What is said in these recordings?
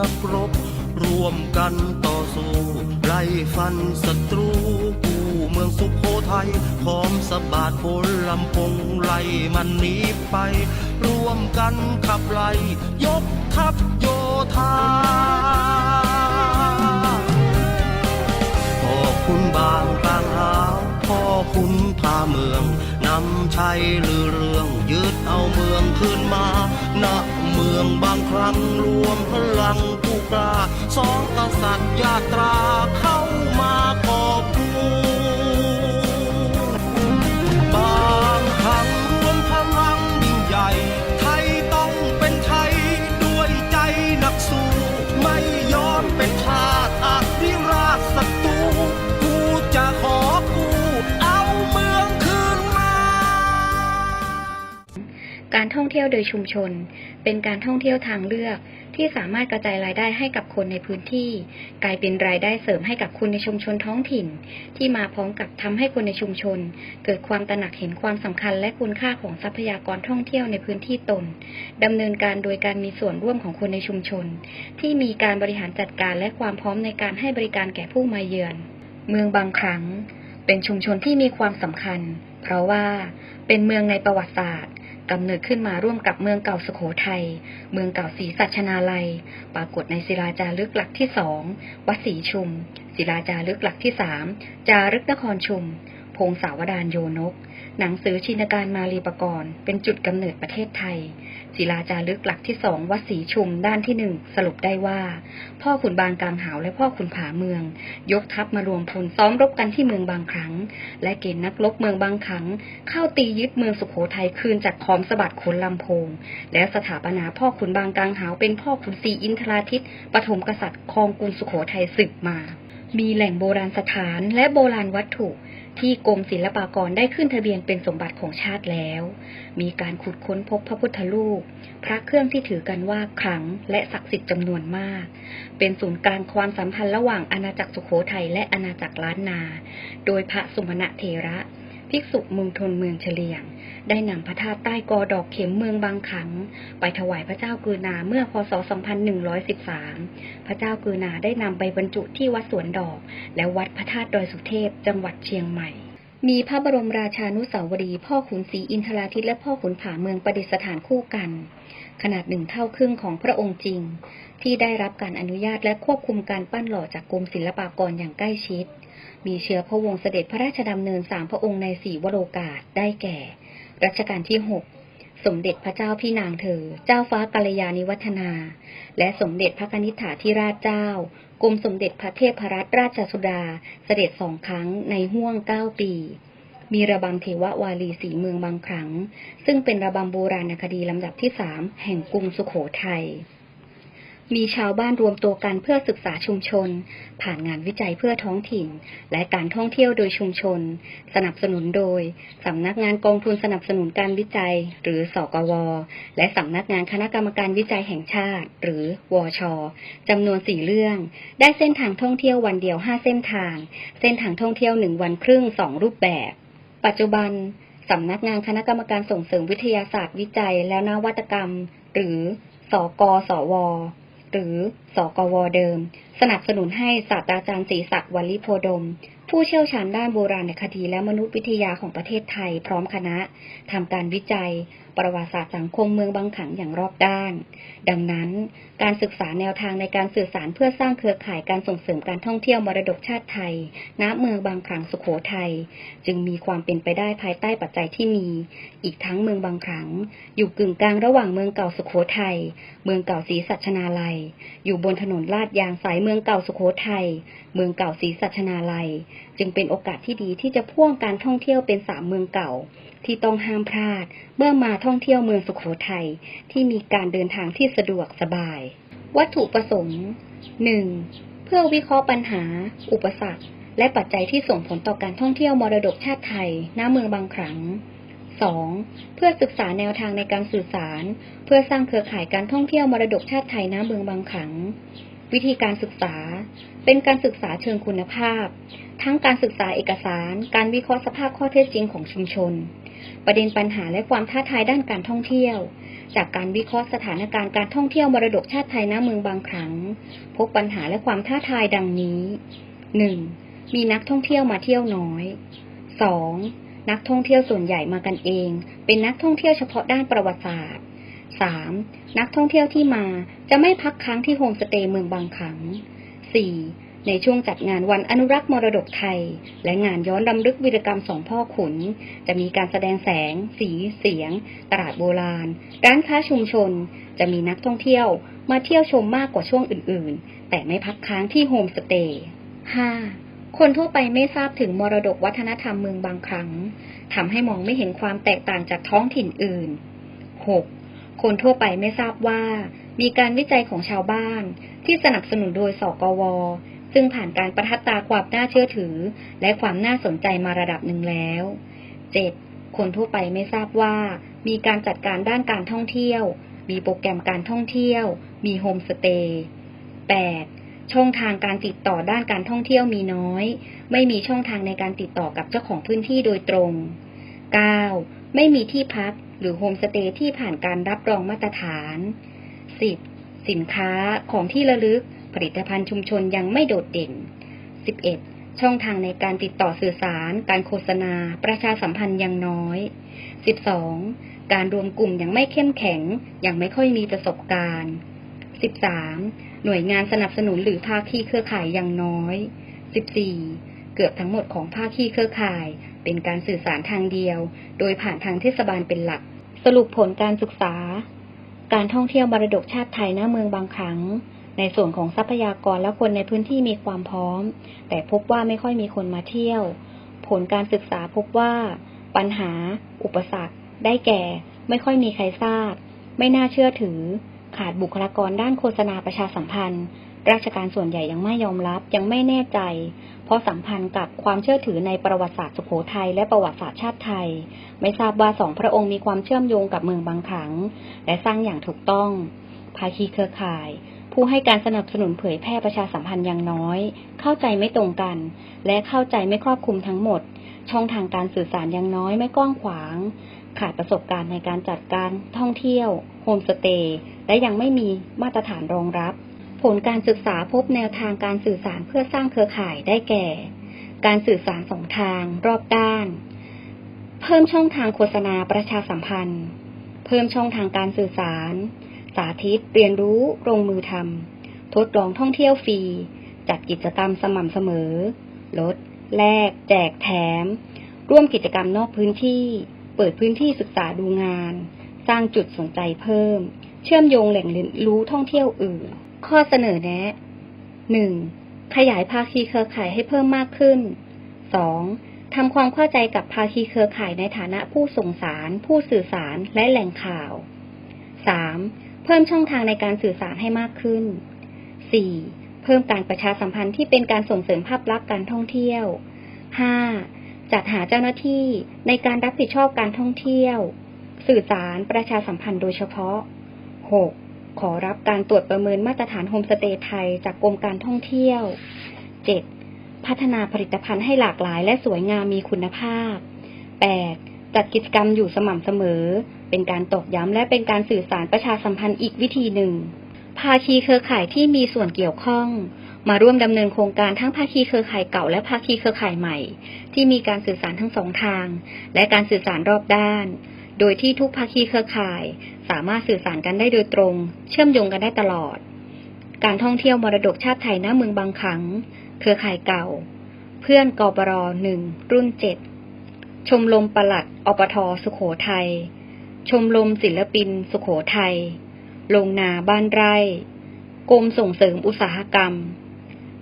นักรบ ร่วมกันต่อสู้ไล่ฟันศัตรูกู้เมืองสุขโขทัยพร้อมสะบาดพลลำพงไล่มันหนีไป ร่วมกันขับไล่ยกทัพโยธาพ่อคุณบางกลางหาวพ่อคุณพาเมืองนำชัยลือเรื่องยึดเอาเมืองขึ้นมาณเมืองบางครั้งรวมพลังผู้กล้าสองกษัตริย์ยาตราเข้า การท่องเที่ยวโดยชุมชน เป็นการท่องเที่ยวทางเลือก ที่สามารถกระจายรายได้ให้กับคนในพื้นที่ กลายเป็นรายได้เสริมให้กับคนในชุมชนท้องถิ่น ที่มาพร้อมกับทำให้คนในชุมชน เกิดความตระหนักเห็นความสำคัญและคุณค่าของทรัพยากรท่องเที่ยวในพื้นที่ตนดำเนินการโดยการมีส่วนร่วมของคนในชุมชน ที่มีการบริหารจัดการและความพร้อมในการให้บริการแก่ผู้มาเยือน เมืองบางครั้ง เป็นชุมชนที่มีความสำคัญ เพราะว่าเป็นเมืองในประวัติศาสตร์ กำเนิดขึ้นมาร่วมกับเมืองเก่าสุโขทัย เมืองเก่าศรีสัชนาลัย ปรากฏในศิลาจารึกหลักที่สองวัดศรีชุม ศิลาจารึกหลักที่สามจารึกนครชุม พงศาวดารโยนก หนังสือชินการมาลีปกรณ์เป็นจุดกำเนิดประเทศไทย ศิลาจารึกหลักที่สองวัดศรีชุมด้านที่หนึ่งสรุปได้ว่า พ่อขุนบางกลางหาวและพ่อขุนผาเมือง ยกทัพมารวมพลซ้อมรบกันที่เมืองบางครั้ง และเกณฑ์นักรบเมืองบางครั้ง เข้าตียึดเมืองสุขโขทัยคืนจากขอมสะบัดขนลำโพง และสถาปนาพ่อขุนบางกลางหาวเป็นพ่อขุนศรีอินทราทิตปฐมกษัตริย์ครองกรุงสุขโขทัยสืบมามีแหล่งโบราณสถานและโบราณวัตถุ ที่กรมศิลปากรได้ขึ้นทะเบียนเป็นสมบัติของชาติแล้ว มีการขุดค้นพบพระพุทธรูป พระเครื่องที่ถือกันว่าขลังและศักดิ์สิทธิ์จำนวนมาก เป็นศูนย์กลางความสัมพันธ์ระหว่างอาณาจักรสุโขทัยและอาณาจักรล้านนา โดยพระสุมาณเถระ ภิกษุมุงทนเมืองเฉลียง ได้นำพระธาตุใต้กอดอกเข็มเมืองบางขังไปถวายพระเจ้ากือนาเมื่อพศ 2113 พระเจ้ากือนาได้นำไปบรรจุที่วัดสวนดอก และวัดพระธาตุดอยสุเทพ จังหวัดเชียงใหม่มีพระบรมราชานุสาวรี พ่อขุนศรีอินทราทิตและพ่อขุนผาเมืองประดิษฐานคู่กัน ขนาดหนึ่งเท่าครึ่งของพระองค์จริง ที่ได้รับการอนุญาตและควบคุมการปั้นหล่อจากกรมศิลปากรอย่างใกล้ชิด มีเชื้อพระวงศ์เสด็จพระราชดำเนินสามพระองค์ในสี่วโรกาสได้แก่ รัชกาลที่หกสมเด็จพระเจ้าพี่นางเธอ เจ้าฟ้ากัลยาณิวัฒนา และสมเด็จพระกนิษฐาธิราชเจ้ากรมสมเด็จพระเทพรัตนราชสุดา เสด็จสองครั้งในห้วงเก้าปี มีระบำเทววาลีสีเมืองบางครั้ง ซึ่งเป็นระบำโบราณคดีลำดับที่สามแห่งกรุงสุขโขทัยมีชาวบ้านรวมตัวกันเพื่อศึกษาชุมชน ผ่านงานวิจัยเพื่อท้องถิ่น และการท่องเที่ยวโดยชุมชน สนับสนุนโดย สำนักงานกองทุนสนับสนุนการวิจัย หรือสกว และสำนักงานคณะกรรมการวิจัยแห่งชาติ หรือวชจำนวนสี่เรื่อง ได้เส้นทางท่องเที่ยววันเดียวห้าเส้นทาง เส้นทางท่องเที่ยวหนึ่งวันครึ่งสองรูปแบบ ปัจจุบันสำนักงานคณะกรรมการส่งเสริมวิทยาศาสตร์วิจัยและนวัตกรรม หรือ สกสว หรือ สกวเดิม สนับสนุนให้ศาสตราจารย์ศรีศักดิ์วัลลิโพดม ผู้เชี่ยวชาญด้านโบราณคดีและมนุษยวิทยาของประเทศไทยพร้อมคณะทำการวิจัย ประวัติศาสตร์สังคมเมืองบางขังอย่างรอบด้าน ดังนั้น การศึกษาแนวทางในการสื่อสารเพื่อสร้างเครือข่ายการส่งเสริมการท่องเที่ยวมรดกชาติไทย ณเมืองบางขังสุขโขทัยจึงมีความเป็นไปได้ภายใต้ปัจจัยที่มี อีกทั้งเมืองบางขังอยู่กึ่งกลางระหว่างเมืองเก่าสุขโขทัยเมืองเก่าศรีสัชนาลัย อยู่บนถนนลาดยางสายเมืองเก่าสุขโขทัย เมืองเก่าศรีสัชนาลัย จึงเป็นโอกาสที่ดีที่จะพ่วงการท่องเที่ยวเป็นสามเมืองเก่า ที่ต้องห้ามพลาด เมื่อมาท่องเที่ยวเมืองสุขโขทัยที่มีการเดินทางที่สะดวกสบาย วัตถุประสงค์ 1. เพื่อวิเคราะห์ปัญหา อุปสรรค และปัจจัยที่ส่งผลต่อการท่องเที่ยวมรดกชาติไทยณเมืองบางขลัง 2. เพื่อศึกษาแนวทางในการสื่อสาร เพื่อสร้างเครือข่ายการท่องเที่ยวมรดกชาติไทยณเมืองบางขัง วิธีการศึกษา เป็นการศึกษาเชิงคุณภาพ ทั้งการศึกษาเอกสาร การวิเคราะห์สภาพข้อเท็จจริงของชุมชน ประเด็นปัญหาและความท้าทายด้านการท่องเที่ยว จากการวิเคราะห์สถานการณ์การท่องเที่ยวมรดกชาติไทยณเมืองบางครั้ง พบปัญหาและความท้าทายดังนี้ 1. มีนักท่องเที่ยวมาเที่ยวน้อย 2. นักท่องเที่ยวส่วนใหญ่มากันเอง เป็นนักท่องเที่ยวเฉพาะด้านประวัติศาสตร์ 3. นักท่องเที่ยวที่มาจะไม่พักค้างที่โฮมสเตย์เมืองบางขัง 4. ในช่วงจัดงานวันอนุรักษ์มรดกไทย และงานย้อนรำลึกวีรกรรมสองพ่อขุน จะมีการแสดงแสง สี เสียง ตลาดโบราณ ร้านค้าชุมชน จะมีนักท่องเที่ยวมาเที่ยวชมมากกว่าช่วงอื่น ๆ แต่ไม่พักค้างที่โฮมสเตย์ 5. คนทั่วไปไม่ทราบถึงมรดกวัฒนธรรมเมืองบางครั้งทำให้มองไม่เห็นความแตกต่างจากท้องถิ่นอื่น 6. คนทั่วไปไม่ทราบว่า มีการวิจัยของชาวบ้าน ที่สนับสนุนโดยสกว ซึ่งผ่านการประทับตาความน่าเชื่อถือ และความน่าสนใจมาระดับหนึ่งแล้ว 7. คนทั่วไปไม่ทราบว่า มีการจัดการด้านการท่องเที่ยว มีโปรแกรมการท่องเที่ยว มีโฮมสเตย์ 8. ช่องทางการติดต่อด้านการท่องเที่ยวมีน้อย ไม่มีช่องทางในการติดต่อกับเจ้าของพื้นที่โดยตรง 9. ไม่มีที่พัก หรือโฮมสเตย์ที่ผ่านการรับรองมาตรฐาน 10. สินค้าของที่ระลึก ผลิตภัณฑ์ชุมชนยังไม่โดดเด่น 11. ช่องทางในการติดต่อสื่อสาร การโฆษณา ประชาสัมพันธ์ยังน้อย 12. การรวมกลุ่มยังไม่เข้มแข็ง ยังไม่ค่อยมีประสบการณ์ 13. หน่วยงานสนับสนุนหรือภาคีเครือข่ายยังน้อย 14. เกือบทั้งหมดของภาคีเครือข่าย เป็นการสื่อสารทางเดียว โดยผ่านทางเทศบาลเป็นหลัก สรุปผลการศึกษา การท่องเที่ยวมรดกชาติไทยณเมืองบางครั้ง ในส่วนของทรัพยากรและคนในพื้นที่มีความพร้อม แต่พบว่าไม่ค่อยมีคนมาเที่ยว ผลการศึกษาพบว่า ปัญหา อุปสรรค ได้แก่ ไม่ค่อยมีใครทราบ ไม่น่าเชื่อถือ ขาดบุคลากรด้านโฆษณาประชาสัมพันธ์ ราชการส่วนใหญ่ยังไม่ยอมรับยังไม่แน่ใจ เพราะสัมพันธ์กับความเชื่อถือในประวัติศาสตร์สุโขทัยและประวัติศาสตร์ชาติไทย ไม่ทราบว่าสองพระองค์มีความเชื่อมโยงกับเมืองบางขัง และสร้างอย่างถูกต้อง ภาคีเครือข่าย ผู้ให้การสนับสนุนเผยแพร่ประชาสัมพันธ์อย่างน้อย เข้าใจไม่ตรงกัน และเข้าใจไม่ครอบคลุมทั้งหมด ช่องทางการสื่อสารยังน้อยไม่กว้างขวาง ขาดประสบการณ์ในการจัดการท่องเที่ยวโฮมสเตย์และยังไม่มีมาตรฐานรองรับ ผลการศึกษาพบแนวทางการสื่อสารเพื่อสร้างเครือข่ายได้แก่ การสื่อสารสองทางรอบด้าน เพิ่มช่องทางโฆษณาประชาสัมพันธ์ เพิ่มช่องทางการสื่อสาร สาธิต เรียนรู้ลงมือทำทดลองท่องเที่ยวฟรี จัดกิจกรรมสม่ำเสมอ ลด แลก แจกแถม ร่วมกิจกรรมนอกพื้นที่ เปิดพื้นที่ศึกษาดูงาน สร้างจุดสนใจเพิ่ม เชื่อมโยงแหล่งเรียนรู้ท่องเที่ยวอื่น ข้อเสนอแนะ 1. ขยายภาคีเครือข่ายให้เพิ่มมากขึ้น 2. ทำความเข้าใจกับภาคีเครือข่ายในฐานะผู้ส่งสาร ผู้สื่อสารและแหล่งข่าว 3. เพิ่มช่องทางในการสื่อสารให้มากขึ้น 4. เพิ่มการประชาสัมพันธ์ที่เป็นการส่งเสริมภาพลักษณ์การท่องเที่ยว 5. จัดหาเจ้าหน้าที่ในการรับผิดชอบการท่องเที่ยว สื่อสารประชาสัมพันธ์โดยเฉพาะ 6. ขอรับการตรวจประเมินมาตรฐานโฮมสเตย์ไทยจากกรมการท่องเที่ยว 7. พัฒนาผลิตภัณฑ์ให้หลากหลายและสวยงามมีคุณภาพ 8. จัดกิจกรรมอยู่สม่ำเสมอ เป็นการตอกย้ำและเป็นการสื่อสารประชาสัมพันธ์อีกวิธีหนึ่ง ภาคีเครือข่ายที่มีส่วนเกี่ยวข้อง มาร่วมดำเนินโครงการทั้งภาคีเครือข่ายเก่าและภาคีเครือข่ายใหม่ ที่มีการสื่อสารทั้งสองทาง และการสื่อสารรอบด้าน โดยที่ทุกภาคีเครือข่าย สามารถสื่อสารกันได้โดยตรง เชื่อมโยงกันได้ตลอด การท่องเที่ยวมรดกชาติไทยณเมืองบางขัง เครือข่ายเก่า เพื่อนกปรหนึ่งรุ่นเจ็ดชมรมประหลัดอปทสุขโขทัยชมรมศิลปินสุขโขทัยโรงนาบ้านไร่กรมส่งเสริมอุตสาหกรรม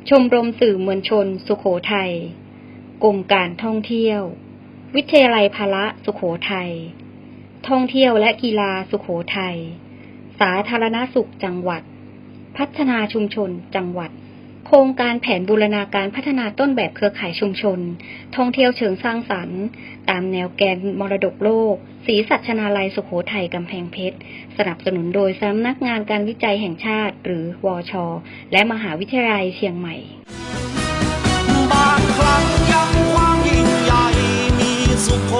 ชมรมสื่อมวลชน สุขโขทัยกรมการท่องเที่ยว วิทยาลัยพละสุขโขทัย ท่องเที่ยวและกีฬาสุขโขทัย สาธารณสุขจังหวัด พัฒนาชุมชนจังหวัด โครงการแผนบูรณาการพัฒนาต้นแบบเครือข่ายชุมชน ท่องเที่ยวเชิงสร้างสรรค์ ตามแนวแกนมรดกโลก ศรีสัชนาลัยสุขโขทัยกำแพงเพชร สนับสนุนโดยสำนักงานการวิจัยแห่งชาติ หรือวอชและมหาวิทยาลัยเชียงใหม่บางครั้งยังความยิ่งใหญ่มีสุโข